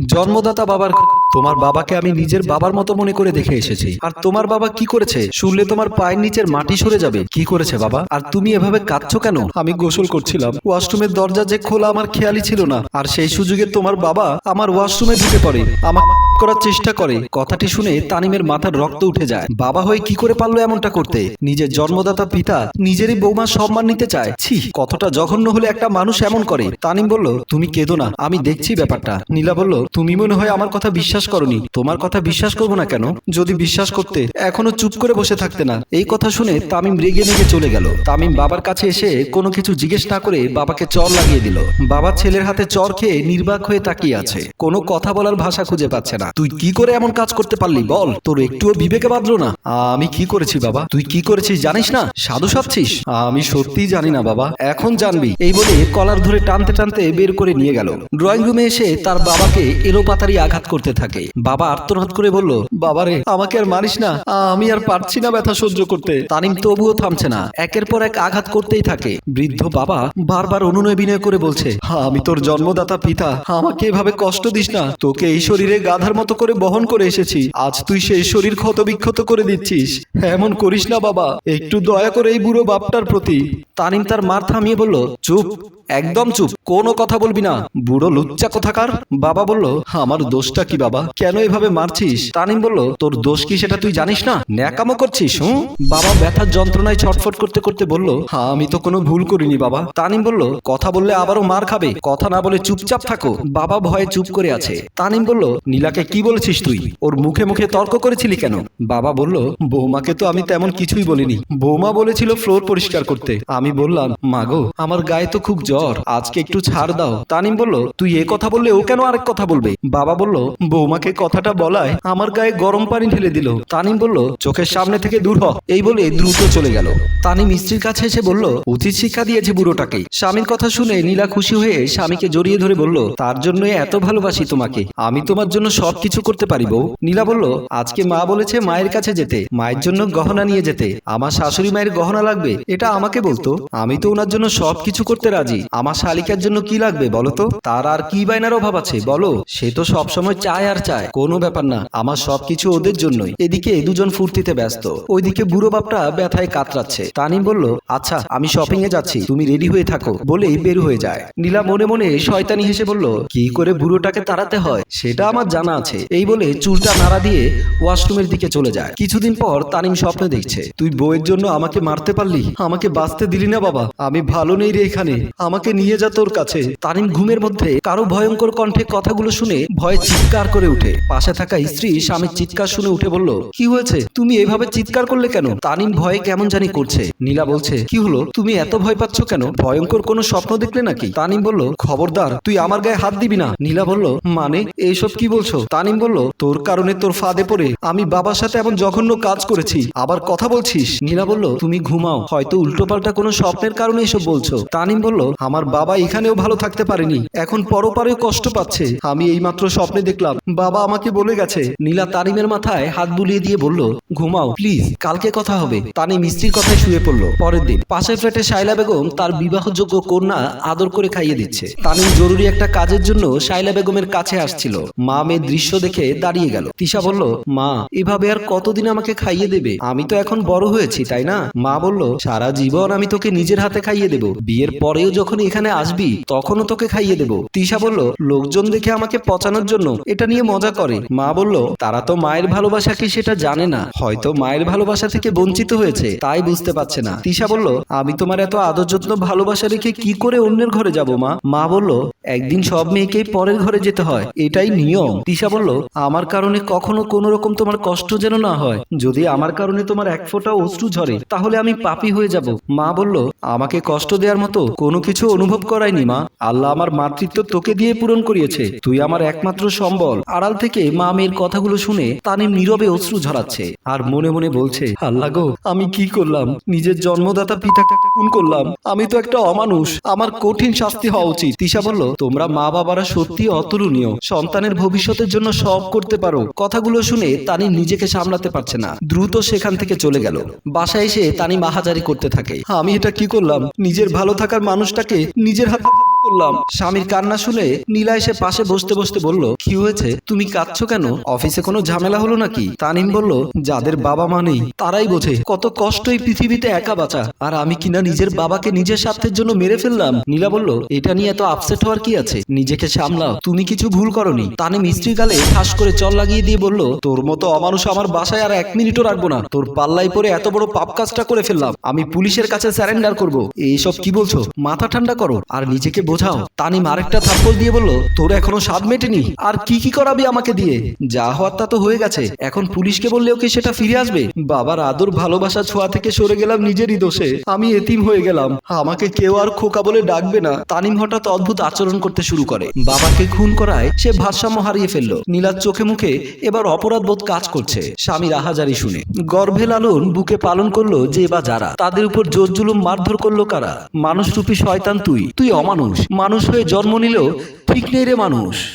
জন্মদাতা বাবার তোমার বাবাকে আমি নিজের বাবার মতো মনে করে দেখে এসেছি। আর তোমার বাবা কি করেছে? শুনলে তোমার পায়ের নিচের মাটি সরে যাবে। কি করেছে বাবা? আর তুমি এভাবে কাঁদছো কেন? আমি গোসল করছিলাম। ওয়াশরুমের দরজা যে খোলা আমার খেয়ালই ছিল না। আর সেই সুযোগে তোমার বাবা আমার ওয়াশরুমে ঢুকে পড়ে। আমার করার চেষ্টা করে। কথাটি শুনে তানিমের মাথার রক্ত উঠে যায়। বাবা হয়ে কি করে পারল এমনটা করতে? নিজের জন্মদাতা পিতা নিজেরই বৌমার সম্মান নিতে চায়। ছি, কতটা জঘন্য হলে একটা মানুষ এমন করে। তানিম বলল, তুমি কেঁদো না, আমি দেখছি ব্যাপারটা। নীলা বলল, তুমি মনে হয় আমার কথা বিশ্বাস করনি। তোমার কথা বিশ্বাস করব না কেন? যদি বিশ্বাস করতে, এখনও চুপ করে বসে থাকতে না। এই কথা শুনে তামিম রেগে মেগে চলে গেল। তামিম বাবার কাছে এসে কোনো কিছু জিজ্ঞেস না করে বাবাকে চর লাগিয়ে দিল। বাবা ছেলের হাতে চর খেয়ে নির্বাক হয়ে তাকিয়ে আছে। কোনো কথা বলার ভাষা খুঁজে পাচ্ছে না। তুই কি করে এমন কাজ করতে পারলি? বল, তোর একটুও বিবেকে বাঁধলো না। আমি কি করেছি বাবা? তুই কি করেছিস জানিস না? সাধু সাপছিস আমি সত্যিই জানি না বাবা। এখন জানবি। এই বলে কলার ধরে টানতে টানতে বের করে নিয়ে গেল। ড্রয়িং রুমে এসে তার বাবাকে এলোপাতারি আঘাত করতে থাকে। বাবা আর্তনাদ করে বলল, বাবারে, আমাকে আর মানিস না। আমি আর পারছি না ব্যথা সহ্য করতে। তানিম তবুও থামছে না। একের পর এক আঘাত করতেই থাকে। বৃদ্ধ বাবা বারবার অনুনয় বিনয় করে বলছে, আমি তোর জন্মদাতা পিতা। আমাকে এভাবে কষ্ট দিস না। তোকে এই শরীরে গাধার মতো করে বহন করে এসেছি। আজ তুই সেই শরীর ক্ষত বিক্ষত করে দিচ্ছিস। এমন করিস না বাবা। একটু দয়া করে এই বুড়ো বাপটার প্রতি। তানিম তার মার থামিয়ে বলল, চুপ, একদম চুপ। কোনো কথা বলবি না। বুড়ো লুচ্চা কোথাকার? বাবা বলল, আমার দোষটা কি বাবা? কেন এভাবে মারছিস? তানিম বলল, তোর দোষ কি সেটা তুই জানিস না? ন্যাকামো করছিস, হুঁ? বাবা ব্যথার যন্ত্রণায় ছটফট করতে করতে বলল হ্যাঁ আমি তো কোনো ভুল করিনি বাবা। তানিম বলল, কথা বললে আবারও মার খাবে। কথা না বলে চুপচাপ থাকো। বাবা ভয়ে চুপ করে আছে। তানিম বলল, নীলাকে কি বলেছিস তুই? ওর মুখে মুখে তর্ক করেছিলি কেন? বাবা বলল, বৌমাকে তো আমি তেমন কিছুই বলিনি। বৌমা বলেছিল ফ্লোর পরিষ্কার করতে। আমি বললাম, মাগো, আমার গায়ে তো খুব জ্বর। আজকে একটু ছাড় দাও। তানিম বলল, তুই এ কথা বললে ও কেন আরেক কথা বলবে? বাবা বলল, বৌমাকে কথাটা বলায় আমার গায়ে গরম পানি ঢেলে দিল। তানিম বলল, চোখের সামনে থেকে দূর হ। এই বলে দ্রুত চলে গেল। তানিম স্ত্রীর কাছে এসে বলল, উচিত শিক্ষা দিয়েছে বুড়োটাকে। স্বামীর কথা শুনে নীলা খুশি হয়ে স্বামীকে জড়িয়ে ধরে বলল, তার জন্য এত ভালোবাসি তোমাকে। আমি তোমার জন্য সবকিছু করতে পারি বউ। নীলা বলল, আজকে মা বলেছে মায়ের কাছে যেতে, মায়ের জন্য গহনা নিয়ে যেতে। আমার শাশুড়ি মায়ের গহনা লাগবে, এটা আমাকে বলতো। আমি তো ওনার জন্য সবকিছু করতে রাজি। আমার শালিকার জন্য কি লাগবে বলো তো? তার আর কি বাইনার অভাব আছে বলো? সে তো সব সময় চায় আর চায়, কোনো ব্যাপার না। আমার সবকিছু ওদের জন্যই। এদিকে দুজন ফুর্তিতে ব্যস্ত। ওইদিকে বুড়ো বাপটা ব্যথায় কাতরাচ্ছে। তানিম বলল আচ্ছা আমি শপিং এ যাচ্ছি, তুমি রেডি হয়ে থাকো, বলেই বের হয়ে যায়। নীলা মনে মনে শয়তানি হেসে বলল, কি করে বুড়োটাকে তাড়াতে হয়? সেটা আমার জানা আছে। এই বলে চুলটা নাড়া দিয়ে ওয়াশরুমের দিকে চলে যায়। কিছুদিন পর তানিম স্বপ্নে দেখছে, তুই বউয়ের জন্য আমাকে মারতে পারলি? আমাকে বাঁচতে দিলি না বাবা? আমি ভালো নেই রে এখানে। আমাকে নিয়ে যা তোর কাছে। তানিম ঘুমের মধ্যে কারও ভয়ঙ্কর কণ্ঠে কথাগুলো শুনে ভয়ে চিৎকার করে উঠে পাশে থাকা স্ত্রী স্বামীর চিৎকার শুনে উঠে বলল, কি হয়েছে? তুমি এভাবে চিৎকার করলে কেন? তানিম ভয়ে কেমন জানি করছে। নীলা বলছে, কি হলো? তুমি এত ভয় পাচ্ছ কেন? ভয়ঙ্কর কোনো স্বপ্ন দেখলে নাকি? তানিম বলল, খবরদার, তুই আমার গায়ে হাত দিবি না। নীলা বলল মানে? এইসব কি বলছো? তানিম বলল, তোর কারণে তোর ফাঁদে পড়ে। আমি বাবার সাথে এমন জঘন্য কাজ করেছি। আবার কথা বলছিস? নীলা বলল, তুমি ঘুমাও। হয়তো উল্টোপাল্টা কোনো স্বপ্নের কারণে এসব বলছো। তানিম বলল, আমার বাবা এখানেও ভালো থাকতে পারেনি। এখন পরপারেও কষ্ট পাচ্ছে। আমি এইমাত্র স্বপ্নে দেখলাম। বাবা আমাকে বলে গেছে। নীলা তানিমের মাথায় হাত বুলিয়ে দিয়ে বলল, ঘুমাও, প্লিজ। কালকে কথা হবে। তানিম স্ত্রীর কথায় শুয়ে পড়ল। পরের দিন পাশের ফ্ল্যাটে শাইলা বেগম তার বিবাহযোগ্য কন্যা আদর করে খাইয়ে দিচ্ছে। তানিম জরুরি একটা কাজের জন্য শাইলা বেগমের কাছে আসছিল। মা মেয়ের দৃশ্য দেখে দাঁড়িয়ে গেল। তিশা বলল, মা, এভাবে আর কতদিন আমাকে খাইয়ে দেবে? আমি তো এখন বড় হয়েছি, তাই না? মা বলল, সারা জীবন আমি তোকে নিজের হাতে খাইয়ে দেব। বিয়ের পরেও যখন এখানে আসবি, তখনও তোকে খাইয়ে দেব। তিশা বলল, লোকজন দেখে আমাকে পচানোর জন্য এটা নিয়ে মজা করে। মা বলল, তারা তো মায়ের ভালোবাসা কি সেটা জানে না? হয়তো মায়ের ভালোবাসা থেকে বঞ্চিত হয়েছে, তাই বুঝতে পারছে না। তিশা বলল, আমি তোমার এত আদর যত্ন, ভালোবাসা রেখে কি করে অন্যের ঘরে যাব মা? মা বলল, একদিন সব মেয়েকেই পরের ঘরে যেতে হয়, এটাই নিয়ম। তিশা বলল, আমার কারণে কখনো কোনো রকম তোমার কষ্ট যেন না হয়। যদি আমার কারণে তোমার এক ফোঁটা অশ্রু ঝরে, তাহলে আমি পাপি হয়ে যাব। মা বলল, আমাকে কষ্ট দেওয়ার মতো কোনো কিছু অনুভব করায়নি মা। আল্লাহ আমার মাতৃত্ব তোকে দিয়ে পূরণ করিয়েছে। তুই আমার একমাত্র সম্বল। আড়াল থেকে মা মেয়ের কথাগুলো শুনে তানিম নীরবে অশ্রু ঝরাচ্ছে আর মনে মনে বলছে, আল্লাহ গো, আমি কি করলাম? নিজের জন্মদাতা পিতাকে খুন করলাম। আমি তো একটা অমানুষ। আমার কঠিন শাস্তি হওয়া উচিত। তিশা বলল, তোমরা মা বাবারা সত্যি অতুলনীয়। সন্তানের ভবিষ্যতের জন্য সব করতে পারো। কথাগুলো শুনে তানি নিজেকে সামলাতে পারছে না। দ্রুত সেখান থেকে চলে গেল। বাসায় এসে তানি মাহাজারি করতে থাকে। আমি এটা কি করলাম? নিজের ভালো থাকার মানুষটাকে নিজের হাতে করলাম। স্বামীর কান্না শুনে নীলা এসে পাশে বসতে বসতে বলল কি হয়েছে? তুমি কাঁদছো কেন? অফিসে কোনো ঝামেলা হলো নাকি? তানিম বলল যাদের বাবা মা নেই তারাই বোঝে। কত কষ্ট এই পৃথিবীতে একা বাঁচা। আর আমি কিনা নিজের বাবাকে নিজের স্বার্থের জন্য মেরে ফেললাম। নীলা বলল এটা নিয়ে এত আপসেট হওয়ার কি আছে? নিজেকে সামলাও। তুমি কিছু ভুল করনি। তানিম স্ত্রী গালে ঠাস করে চল লাগিয়ে দিয়ে বলল তোর মতো অমানুষ আমার বাসায় আর এক মিনিটও রাখব না। তোর পাল্লাই পরে এত বড় পাপ কাজটা করে ফেললাম। আমি পুলিশের কাছে স্যারেন্ডার করব। এইসব কি বলছো? মাথা ঠান্ডা করো। আর নিজেকে বোঝাও। তানিম আরেকটা থাপ্পড় দিয়ে বলল, তোর এখনও স্বাদ মেটেনি? আর কি কি করাবি আমাকে দিয়ে? যা হওয়ার তা তো হয়ে গেছে। এখন পুলিশকে বললেও কি সেটা ফিরে আসবে। বাবার আদর ভালোবাসা ছোঁয়া থেকে সরে গেলাম নিজেরই দোষে। আমি এতিম হয়ে গেলাম। আমাকে কেউ আর খোকা বলে ডাকবে না। তানিম হঠাৎ অদ্ভুত আচরণ করতে শুরু করে। বাবাকে খুন করায় সে ভারসাম্য হারিয়ে ফেলল। নীলার চোখে মুখে এবার অপরাধ বোধ কাজ করছে। স্বামীর আহাজারি শুনে। গর্ভে লালন বুকে পালন করল যে বা যারা। তাদের উপর জোর জুলুম মারধর করল কারা? মানুষ রূপী শয়তান তুই। তুই অমানুষ। মানুষ হয়ে জন্ম নিলেও ঠিক নেই রে মানুষ।